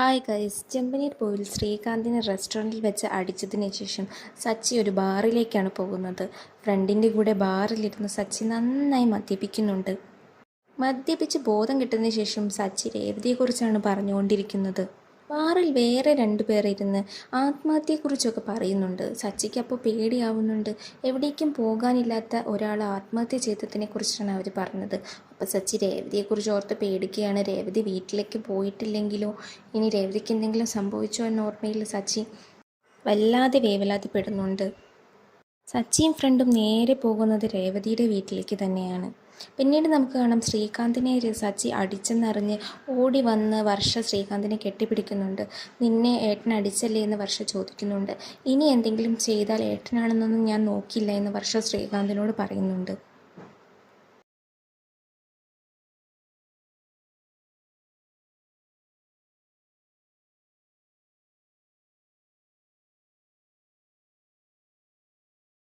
Hi guys ചെമ്പനീർ പോയിൽ ശ്രീകാന്തിനെ റെസ്റ്റോറന്റിൽ വെച്ച് അടിച്ചതിന് ശേഷം സച്ചി ഒരു ബാറിലേക്കാണ് പോകുന്നത്. ഫ്രണ്ടിന്റെ കൂടെ ബാറിലിരുന്ന് സച്ചി നന്നായി മദ്യപിക്കുന്നുണ്ട്. മദ്യപിച്ച് ബോധം കിട്ടുന്നതിന് ശേഷം സച്ചി രേവതിയെക്കുറിച്ചാണ് പറഞ്ഞുകൊണ്ടിരിക്കുന്നത്. ബാറിൽ വേറെ രണ്ടു പേർ ഇരുന്ന് ആത്മഹത്യയെക്കുറിച്ചൊക്കെ പറയുന്നുണ്ട്. സച്ചിക്ക് അപ്പോൾ പേടിയാവുന്നുണ്ട്. എവിടേക്കും പോകാനില്ലാത്ത ഒരാൾ ആത്മഹത്യ ചെയ്തതിനെ കുറിച്ചാണ് അവർ പറഞ്ഞത്. അപ്പോൾ സച്ചി രേവതിയെക്കുറിച്ച് ഓർത്ത് പേടിക്കുകയാണ്. രേവതി വീട്ടിലേക്ക് പോയിട്ടില്ലെങ്കിലോ? ഇനി രേവതിക്ക് എന്തെങ്കിലും സംഭവിച്ചോ എന്ന ഓർമ്മയിൽ സച്ചി വല്ലാതെ വേവലാതിപ്പെടുന്നുണ്ട്. സച്ചിയും ഫ്രണ്ടും നേരെ പോകുന്നത് രേവതിയുടെ വീട്ടിലേക്ക് തന്നെയാണ്. പിന്നീട് നമുക്ക് കാണാം ശ്രീകാന്തിനെ സച്ചി അടിച്ചെന്നറിഞ്ഞ് ഓടി വന്ന് വർഷ ശ്രീകാന്തിനെ കെട്ടിപ്പിടിക്കുന്നുണ്ട്. നിന്നെ ഏട്ടൻ അടിച്ചല്ലേ? എന്ന് വർഷ ചോദിക്കുന്നുണ്ട്. ഇനി എന്തെങ്കിലും ചെയ്താൽ ഏട്ടനാണെന്നൊന്നും ഞാൻ നോക്കില്ല എന്ന് വർഷ ശ്രീകാന്തിനോട് പറയുന്നുണ്ട്.